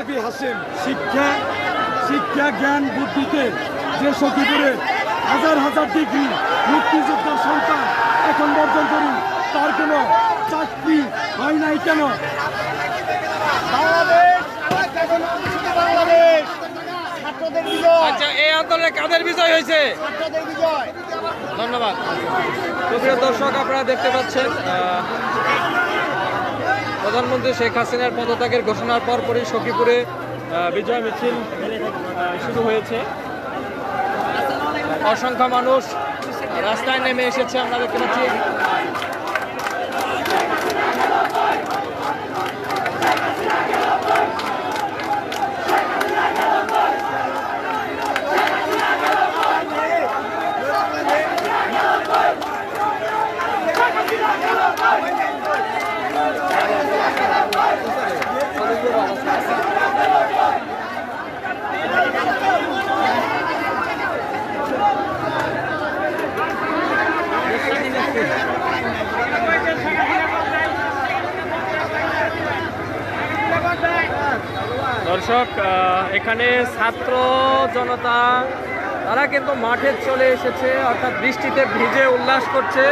MRP Hashim শিক্ষা শিক্ষা জ্ঞান বুদ্ধিতে যে সখীপুরে হাজার হাজার ডিগ্রি মুক্তিযোদ্ধার সন্তান এখন পর্যন্ত তার কোনো চাকরি হয় নাই কেন? আচ্ছা এই আন্দোলনে কাদের বিজয় হয়েছে? ধন্যবাদ। দর্শক আপনারা দেখতে পাচ্ছেন প্রধানমন্ত্রী শেখ হাসিনার পদত্যাগের ঘোষণার পরপরই সখীপুরে বিজয় মিছিল শুরু হয়েছে। অসংখ্য মানুষ রাস্তায় নেমে এসেছে আমরা দেখতে পাচ্ছি। দর্শক এখানে ছাত্র জনতা, তারা কিন্তু মাঠে চলে এসেছে, অর্থাৎ বৃষ্টিতে ভিজে উল্লাস করছে।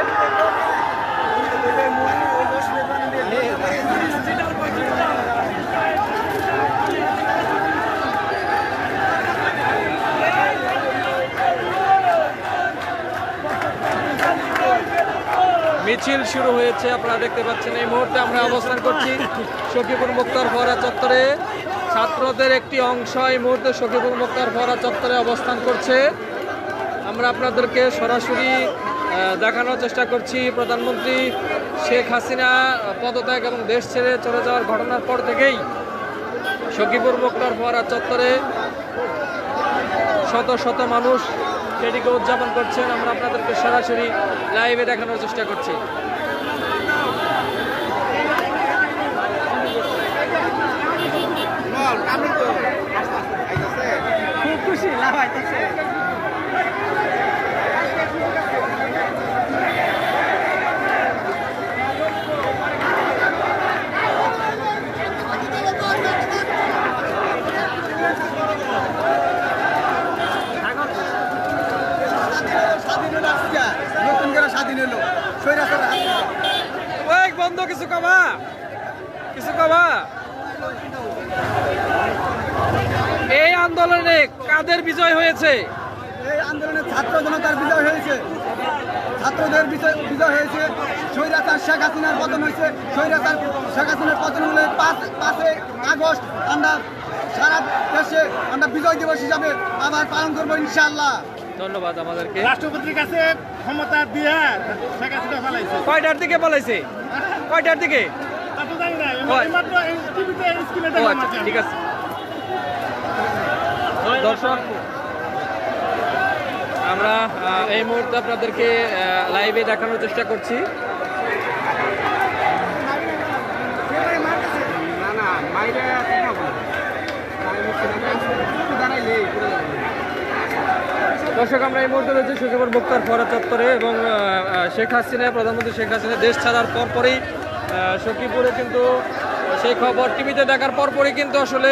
মিছিল শুরু হয়েছে, আপনারা দেখতে পাচ্ছেন, এই মুহূর্তে আমরা অবস্থান করছি সখীপুর মুক্তার ফোয়ারা চত্বরে। ছাত্রদের একটি অংশ এই মুহূর্তে সখীপুর মুক্তার ফোয়ারা চত্বরে অবস্থান করছে। আমরা আপনাদেরকে সরাসরি দেখানোর চেষ্টা করছি। প্রধানমন্ত্রী শেখ হাসিনা পদত্যাগ এবং দেশ ছেড়ে চলে যাওয়ার ঘটনার পর থেকেই সখীপুর মুক্তার ফোয়ারা চত্বরে শত শত মানুষ সেটিকে উদযাপন করছেন। আমরা আপনাদেরকে সরাসরি লাইভে দেখানোর চেষ্টা করছি। Давай, Давайте все. আমরা বিজয় দিবস হিসাবে আবার পালন করব ইনশাআল্লাহ। ধন্যবাদ আমাদেরকে। রাষ্ট্রপতির কাছে ক্ষমতা দিয়ে শেখ হাসিনা ফেলাইছে কয়টার দিকে বলাইছে কয়টার দিকে? তা তো জানি না। মাত্র টিভিতে স্ক্রিনে ও দেখলাম আচ্ছা। ঠিক আছে। দর্শক আমরা এই মুহূর্তে আপনাদেরকে লাইভে দেখানোর চেষ্টা করছি। দর্শক, আমরা এই মুহূর্তে রয়েছে সুখবর মুক্তার ফরা চত্বরে এবং শেখ হাসিনা, প্রধানমন্ত্রী শেখ হাসিনা দেশ ছাড়ার পরপরই পরই সখীপুরে কিন্তু সেই খবর টিভিতে দেখার পরপরই কিন্তু আসলে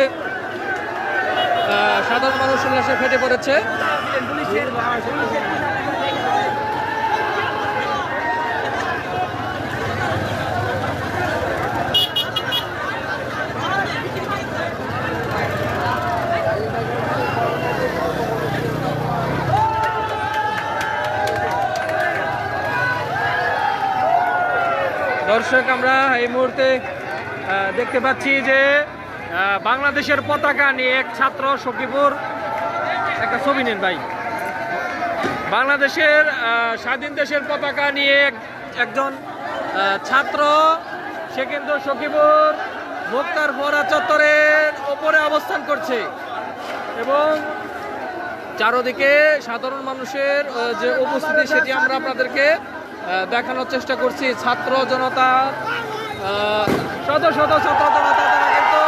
সাধারণ মানুষ উল্লাসে ফেটে পড়েছে। দর্শক, আমরা এই মুহূর্তে দেখতে পাচ্ছি যে বাংলাদেশের পতাকা নিয়ে এক ছাত্র সখীপুর, একটা ছবি নেন ভাই। বাংলাদেশের স্বাধীন দেশের পতাকা নিয়ে এক- একজন ছাত্র, সে কিন্তু সখীপুর মুক্তার ফোয়ারা চত্বরের ওপরে অবস্থান করছে। এবং চারদিকে সাধারণ মানুষের যে উপস্থিতি, সেটি আমরা আপনাদেরকে দেখানোর চেষ্টা করছি। ছাত্র জনতা শত শত ছাত্র জনতা, তারা কিন্তু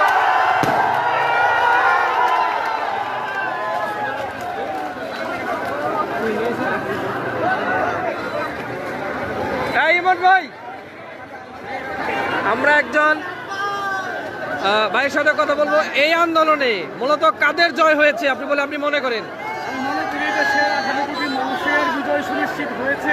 ইমন ভাই, আমরা একজন ভাইয়ের সাথে কথা বলব। এই আন্দোলনে মূলত কাদের জয় হয়েছে, আপনি বলে আপনি মনে করেন? আমি মনে করি দেশের আঠারো কোটি মানুষের বিজয় সুনিশ্চিত হয়েছে।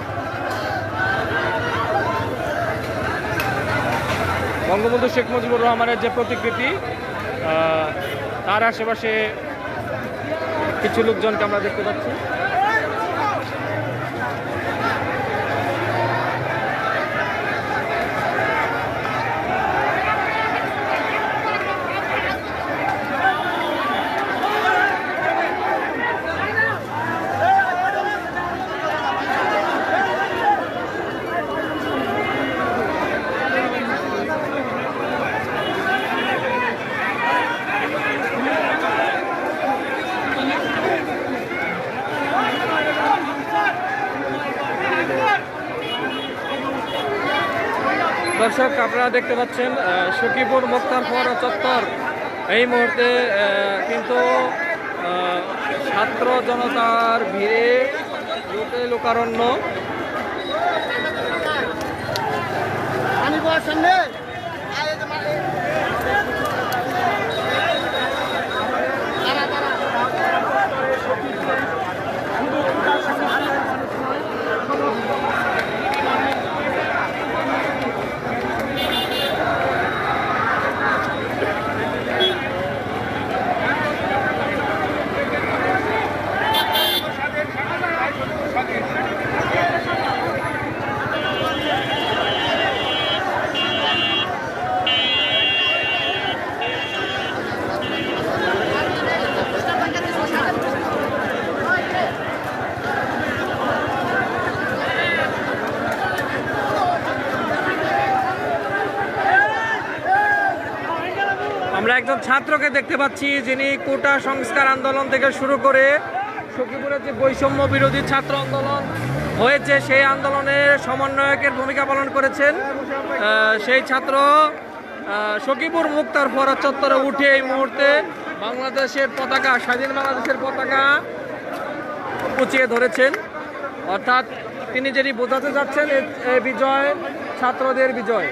বঙ্গবন্ধু শেখ মুজিবুর রহমানের যে প্রতিকৃতি তার আশেপাশে কিছু লোকজনকে আমরা দেখতে পাচ্ছি। দর্শক, আপনারা দেখতে পাচ্ছেন সখীপুর মোক্তার ফোয়ারা চত্বর। এই মুহূর্তে কিন্তু ছাত্র জনতার ভিড়ে লোকে লোকারণ্য আমি বলার সামনে আমরা একজন ছাত্রকে দেখতে পাচ্ছি যিনি কোটা সংস্কার আন্দোলন থেকে শুরু করে সখীপুরের যে বৈষম্য বিরোধী ছাত্র আন্দোলন হয়েছে, সেই আন্দোলনের সমন্বয়কের ভূমিকা পালন করেছেন সেই ছাত্র সখীপুর মুক্তার ফরাত চত্বরে উঠে এই মুহূর্তে বাংলাদেশের পতাকা, স্বাধীন বাংলাদেশের পতাকা উঁচিয়ে ধরেছেন। অর্থাৎ তিনি যেটি বোঝাতে যাচ্ছেন বিজয়, ছাত্রদের বিজয়।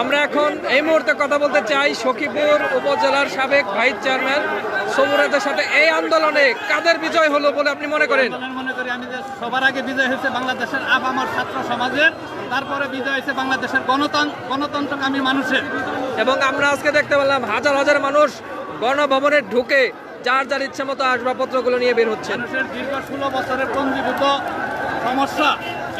আমরা এখন এই মুহূর্তে কথা বলতে চাই সখীপুর উপজেলার সাবেক ভাইস চেয়ারম্যান সমুরাজের সাথে। এই আন্দোলনে কাদের বিজয় হলো বলে আপনি মনে করেন? আমি মনে করি আমি যে সবার আগে বিজয় হয়েছে বাংলাদেশের আবামর ছাত্র সমাজের তারপরে বিজয় হয়েছে বাংলাদেশের গণতন্ত্র গণতন্ত্রকামী মানুষের। এবং আমরা আজকে দেখতে পেলাম হাজার হাজার মানুষ গণভবনে ঢুকে যার যার ইচ্ছে মতো আসবাবপত্রগুলো নিয়ে বের হচ্ছেন। মানুষের দীর্ঘ ষোলো বছরের পঞ্জীভূত সমস্যা,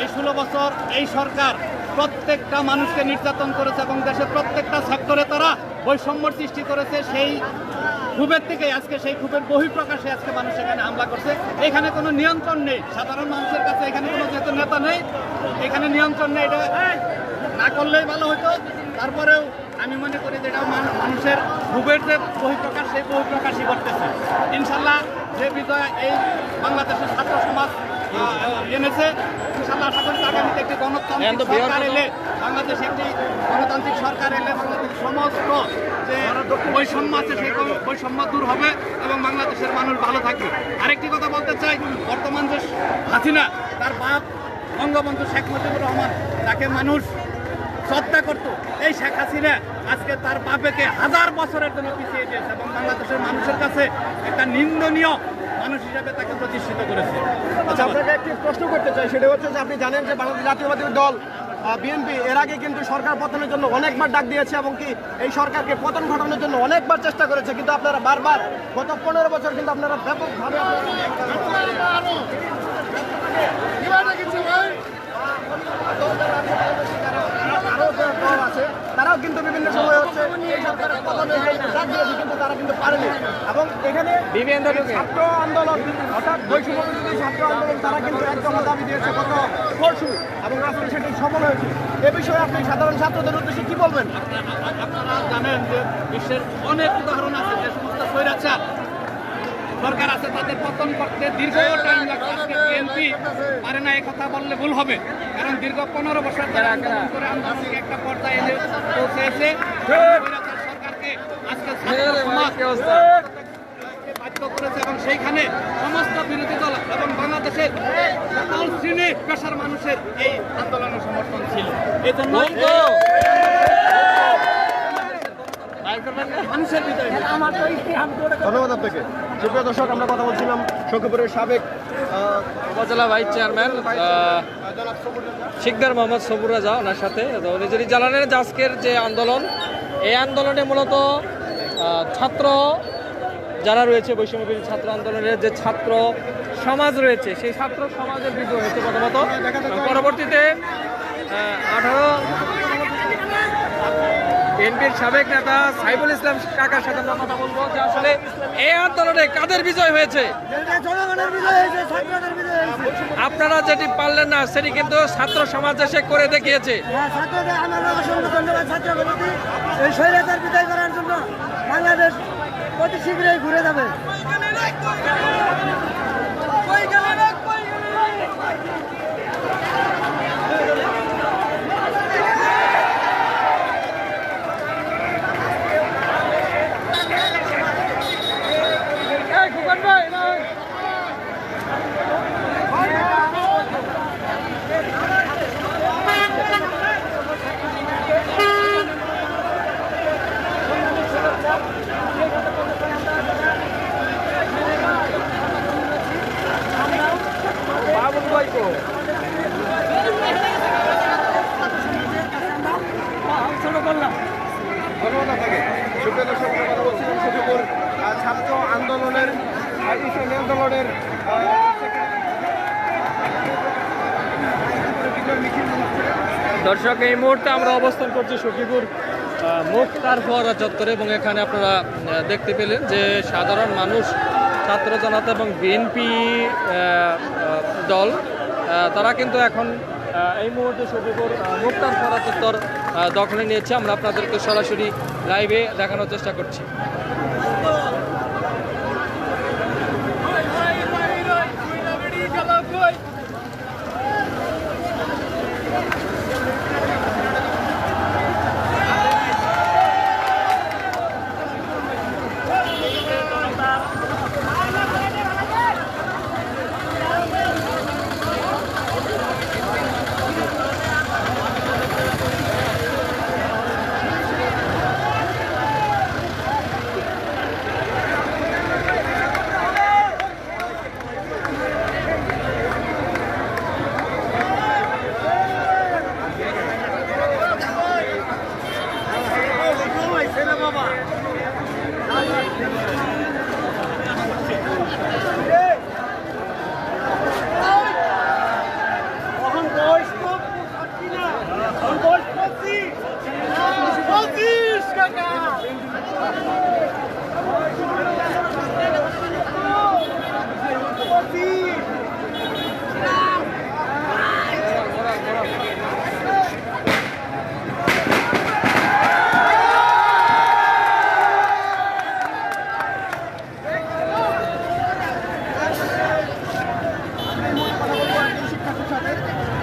এই ষোলো বছর এই সরকার প্রত্যেকটা মানুষকে নির্যাতন করেছে এবং দেশের প্রত্যেকটা সেক্টরে তারা বৈষম্যর সৃষ্টি করেছে। সেই ক্ষোভের থেকে আজকে, সেই ক্ষোভের বহিঃপ্রকাশে আজকে মানুষ এখানে হামলা করছে। এখানে কোনো নিয়ন্ত্রণ নেই। সাধারণ মানুষের কাছে এখানে কোনো যেহেতু নেতা নেই, এখানে নিয়ন্ত্রণ নেই। এটা না করলেই ভালো হতো। তারপরেও আমি মনে করি যে এটা মানুষের ক্ষোভের যে বহিঃপ্রকাশ সেই বহিঃপ্রকাশই করতেছে ইনশাল্লাহ যে বিজয় এই বাংলাদেশের ছাত্র সমাজ এনেছে ইনশাল্লাহ আশা করি আগামীতে একটি গণতান্ত্রিক সরকার এলে বাংলাদেশ একটি গণতান্ত্রিক সরকার এলে বাংলাদেশ সমস্ত যে বৈষম্য আছে সেই বৈষম্য দূর হবে এবং বাংলাদেশের মানুষ ভালো থাকবে। আরেকটি কথা বলতে চাই বর্তমান যে হাসিনা তার বাপ বঙ্গবন্ধু শেখ মুজিবুর রহমান যাকে মানুষ শ্রদ্ধা করত। এই শেখ হাসিনা আজকে তার বাপেকে হাজার বছরের জন্য পিছিয়ে দিয়েছে এবং বাংলাদেশের মানুষের কাছে একটা নিন্দনীয় মানুষ হিসাবে তাকে প্রতিষ্ঠিত করেছে। আচ্ছা আপনাকে একটি প্রশ্ন করতে চাই। সেটা হচ্ছে যে আপনি জানেন যে বাংলাদেশ জাতীয়বাদী দল বিএনপি এর আগে কিন্তু সরকার পতনের জন্য অনেকবার ডাক দিয়েছে এবং কি এই সরকারকে পতন ঘটানোর জন্য অনেকবার চেষ্টা করেছে। কিন্তু আপনারা বারবার গত পনেরো বছর কিন্তু আপনারা ব্যাপকভাবে আছে তারাও কিন্তু বিভিন্ন সময় হচ্ছে কিন্তু তারা কিন্তু পারেনি। এবং এখানে বিভিন্ন ছাত্র আন্দোলন অর্থাৎ বৈষম্য ছাত্র আন্দোলন তারা কিন্তু একদম দাবি দিয়েছে গত পরশু এবং আজকে সেটি সফল হয়েছে। এ বিষয়ে আপনি সাধারণ ছাত্রদের উদ্দেশ্যে কি বলবেন? আপনারা জানেন যে বিশ্বের অনেক উদাহরণ আছে যে সমস্ত স্বৈরাচার সরকার আছে তাদের পতন করতে দীর্ঘ টাইম লাগছে আজকে বিএনপি পারে না এই কথা বললে ভুল হবে। দীর্ঘ পনেরো বছর ধরে আন্দোলন করে আন্দোলনকে একটা পর্যায়ে এনে পৌঁছেছে সরকারকে আজকে ছাত্র সমাজ কি অবস্থা? বাধ্য করেছে এবং সেইখানে সমস্ত বিরোধী দল এবং বাংলাদেশের সকল শ্রেণি পেশার মানুষের এই আন্দোলনের সমর্থন ছিল। এই জন্য বন্ধু। বাইর করবেন মানুষের ভিতরে ধন্যবাদ আপনাকে। সুপ্রিয় দর্শক আমরা কথা বলছিলাম সখীপুরের সাবেক উপজেলা ভাইস চেয়ারম্যান শিকদার মোহাম্মদ সবুর রাজা, ওনার সাথে। তো উনি যদি যে আজকের যে আন্দোলন, এই আন্দোলনে মূলত ছাত্র যারা রয়েছে, বৈষম্যবিরোধী ছাত্র আন্দোলনের যে ছাত্র সমাজ রয়েছে, সেই ছাত্র সমাজের বিরুদ্ধে হয়েছে প্রথমত। পরবর্তীতে আঠারো বিএনপির সাবেক নেতা সাইফুল ইসলাম কাকার সাথে আমরা কথা বলব যে আসলে এই আন্দোলনে কাদের বিজয় হয়েছে? আপনারা যেটি পারলেন না, সেটি কিন্তু ছাত্র সমাজ এসে করে দেখিয়েছে। বাংলাদেশ অতি শীঘ্রই ঘুরে যাবে বাবুল ভাই কো ধন্যবাদ আপনাকে সুপ্রিয় দর্শক আমরা কথা বলছিলাম সখীপুর আহ, ছাত্র আন্দোলনের আহ, ইসলামী আন্দোলনের আহ, বিজয় মিছিল দর্শক এই মুহূর্তে আমরা অবস্থান করছি সখীপুর মুক্তার ফোয়ারা চত্বরে এবং এখানে আপনারা দেখতে পেলেন যে সাধারণ মানুষ, ছাত্র জনতা এবং বিএনপি দল তারা কিন্তু এখন এই মুহূর্তে সখীপুর মুক্তার ফোয়ারা চত্বর দখলে নিয়েছে। আমরা আপনাদেরকে সরাসরি লাইভে দেখানোর চেষ্টা করছি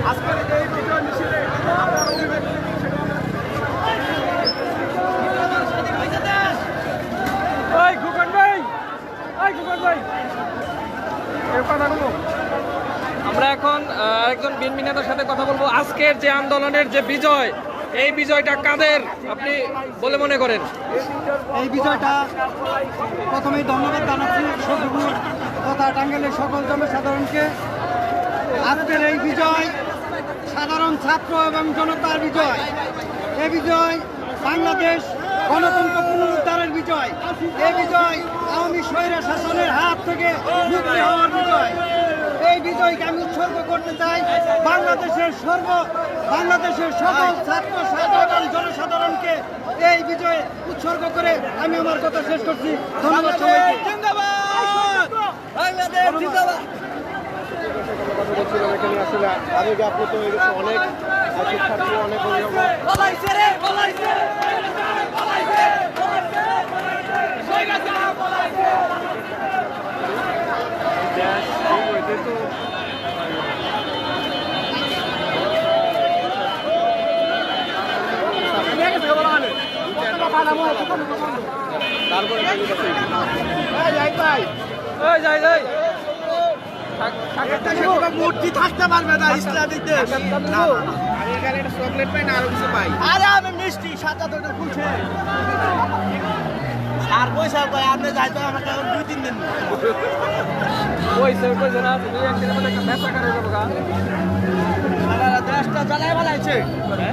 আজকের এই বিজয় মিছিলে আমরা অভিবাদন এখন আহ, আরেকজন বিএনপি নেতার সাথে কথা বলব আজকের যে আন্দোলনের যে বিজয়, এই বিজয়টা কাদের আপনি বলে মনে করেন? এই বিজয়টা প্রথমেই ধন্যবাদ জানাচ্ছি তথা টাঙ্গাইলের সকল জনসাধারণকে। আজকের এই বিজয় সাধারণ ছাত্র এবং জনতার বিজয়। এই বিজয় বাংলাদেশ গণতন্ত্র পুনরুদ্ধারের বিজয়। এই বিজয় আওয়ামী স্বৈরা শাসনের হাত থেকে মুক্তি হওয়ার বিজয়। এই বিজয়কে আমি উৎসর্গ করতে চাই বাংলাদেশের সর্ব বাংলাদেশের সকল ছাত্র সাধারণ জনসাধারণকে এই বিজয়ে উৎসর্গ করে আমি আমার কথা শেষ করছি। ধন্যবাদ সবাইকে। বাংলাদেশ জিন্দাবাদ! বলছিলাম এখানে আসলে আবেগে আপ্লুত হয়ে গেছে অনেক শিক্ষার্থী অনেক অভিভাবক এই যাই যাই থাক- থাক- মূর্তি থাকতে পারবে না ইসলামিক দেশ আরে আমি মিষ্টি সাতটা তো খুলছে আর পয়সা আপনি যাইতো আমাকে দুই তিন দিন কইছে কইছে না দুই একদিনের মধ্যে ব্যবসা করে যাব গা দেশটা জ্বালায় বানাইছে মূর্তি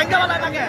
ব্যাংকে বানায় থাকে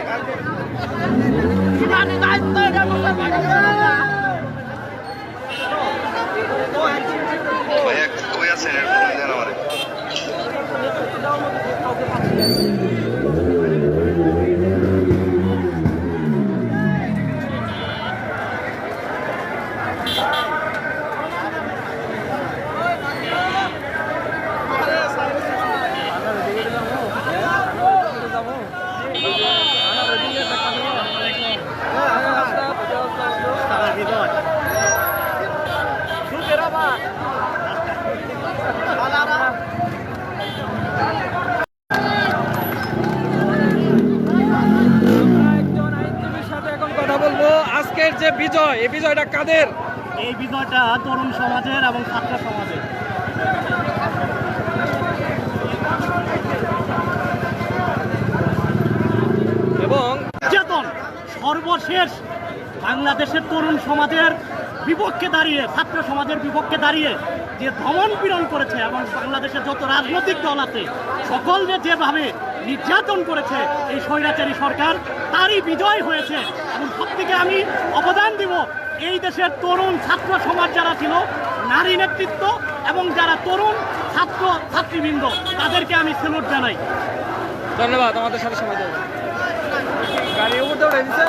এই বিজয়টা কাদের? এই বিজয়টা তরুণ সমাজের এবং ছাত্র সমাজের। এবং চেতন সর্বশেষ বাংলাদেশের তরুণ সমাজের বিপক্ষে দাঁড়িয়ে ছাত্র সমাজের বিপক্ষে দাঁড়িয়ে যে দমন পীড়ন করেছে এবং বাংলাদেশের যত রাজনৈতিক দল আছে সকল যে যেভাবে নির্যাতন করেছে এই স্বৈরাচারী সরকার তারই বিজয় হয়েছে। এবং সবথেকে আমি অবদান দিব এই দেশের তরুণ ছাত্র সমাজ যারা ছিল নারী নেতৃত্ব এবং যারা তরুণ ছাত্র ছাত্রীবৃন্দ তাদেরকে আমি সেলুট জানাই। ধন্যবাদ আমাদের সাথে সময় দেওয়ার গাড়ি উপর দিয়ে উঠে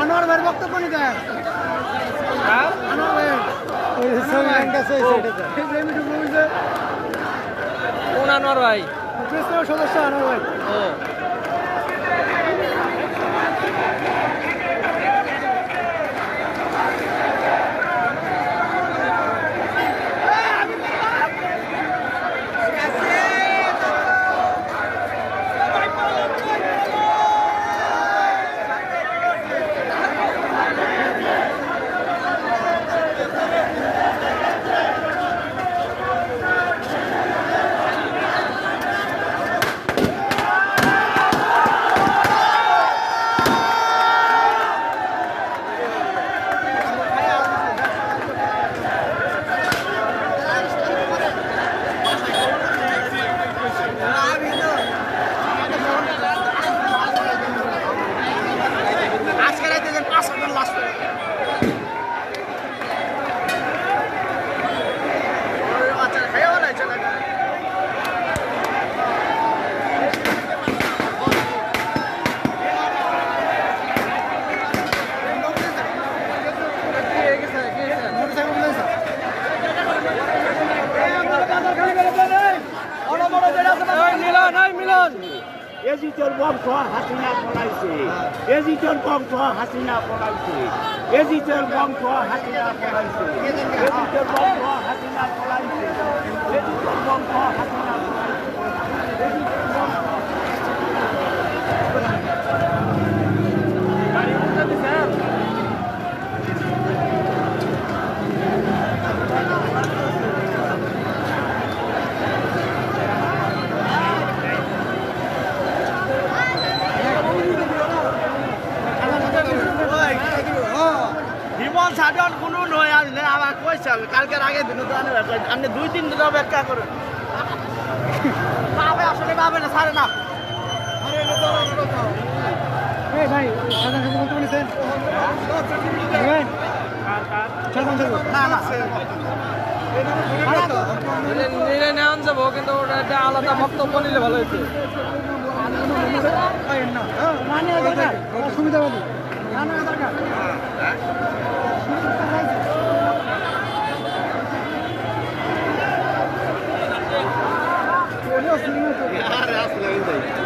আনোয়ার ভাইয়ের বক্তব্য নিতে। হ্যাঁ? আনোয়ার ভাই। কোন আনোয়ার ভাই। সদস্য আনোয়ার ভাই ও আজকে রাতে যে পাঁচ হাজার লাশ আচ্ছা খাইয়া বানাইছে নাকি এই মিলন এই মিলন এজিটর বংশ হাসিনা পলাইছে এজিটর বংশ হাসিনা পড়াইছে। এজিটর বংশ হাসিনা পড়াইছে। এজিটর বংশ কোন নিলে ভালো হয়েছে সুবিধাবাদী Yeah, that's what I'm doing.